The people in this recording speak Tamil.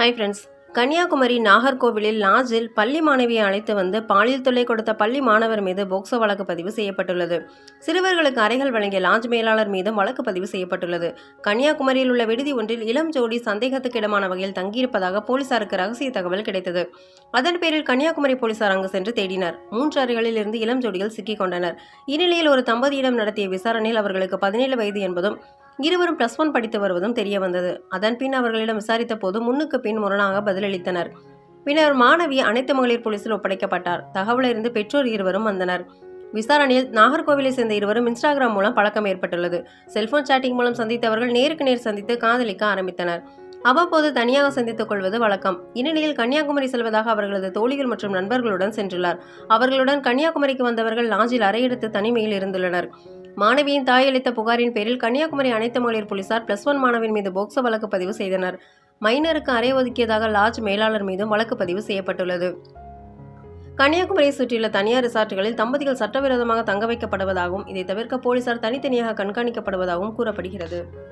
ஹாய் ஃப்ரெண்ட்ஸ் கன்னியாகுமரி நாகர்கோவிலில் லாஜில் பள்ளி மாணவியை அழைத்து வந்து பாலியல் தொல்லை கொடுத்த பள்ளி மாணவர் மீது போக்சோ வழக்கு பதிவு செய்யப்பட்டுள்ளது. சிறுவர்களுக்கு அறைகள் வழங்கிய லாட்ஜ் மேலாளர் மீதும் வழக்கு பதிவு செய்யப்பட்டுள்ளது. கன்னியாகுமரியில் உள்ள விடுதி ஒன்றில் இளம் ஜோடி சந்தேகத்துக்கிடமான வகையில் தங்கியிருப்பதாக போலீசாருக்கு ரகசிய தகவல் கிடைத்தது. அதன் பேரில் கன்னியாகுமரி போலீசார் அங்கு சென்று தேடினர். மூன்று அறைகளில் இருந்து இளம் ஜோடிகள் சிக்கிக் கொண்டனர். இந்நிலையில் ஒரு தம்பதியிடம் நடத்திய விசாரணையில் அவர்களுக்கு பதினேழு வயது என்பதும் இருவரும் பிளஸ் ஒன் படித்து வருவதும் தெரிய வந்தது. அதன் பின் அவர்களிடம் விசாரித்த போது முன்னுக்கு பின் முரணாக பதிலளித்தனர். பின்னர் மாணவி அனைத்து மகளிர் போலீசில் ஒப்படைக்கப்பட்டார். தகவலறிந்து பெற்றோர் இருவரும் வந்தனர். விசாரணையில் நாகர்கோவிலை சேர்ந்த இருவரும் இன்ஸ்டாகிராம் மூலம் பழக்கம் ஏற்பட்டுள்ளது. செல்போன் சாட்டிங் மூலம் சந்தித்தவர்கள் நேருக்கு நேர் சந்தித்து காதலிக்க ஆரம்பித்தனர். அவ்வப்போது தனியாக சந்தித்துக் கொள்வது வழக்கம். இந்நிலையில் கன்னியாகுமரி செல்வதாக அவர்களது தோழிகள் மற்றும் நண்பர்களுடன் சென்றுள்ளார். அவர்களுடன் கன்னியாகுமரிக்கு வந்தவர்கள் லாஞ்சில் அறையெடுத்து தனிமையில் இருந்துள்ளனர். மாணவியின் தாய் அளித்த புகாரின் பேரில் கன்னியாகுமரி அனைத்து மகளிர் போலீசார் பிளஸ் ஒன் மாணவின் மீது போக்சோ வழக்கு பதிவு செய்தனர். மைனருக்கு அறை ஒதுக்கியதாக லாட்ஜ் மேலாளர் மீதும் வழக்கு பதிவு செய்யப்பட்டுள்ளது. கன்னியாகுமரியை சுற்றியுள்ள தனியார் ரிசார்ட்டுகளில் தம்பதிகள் சட்டவிரோதமாக தங்க வைக்கப்படுவதாகவும் இதை தவிர்க்க போலீசார் தனித்தனியாக கண்காணிக்கப்படுவதாகவும் கூறப்படுகிறது.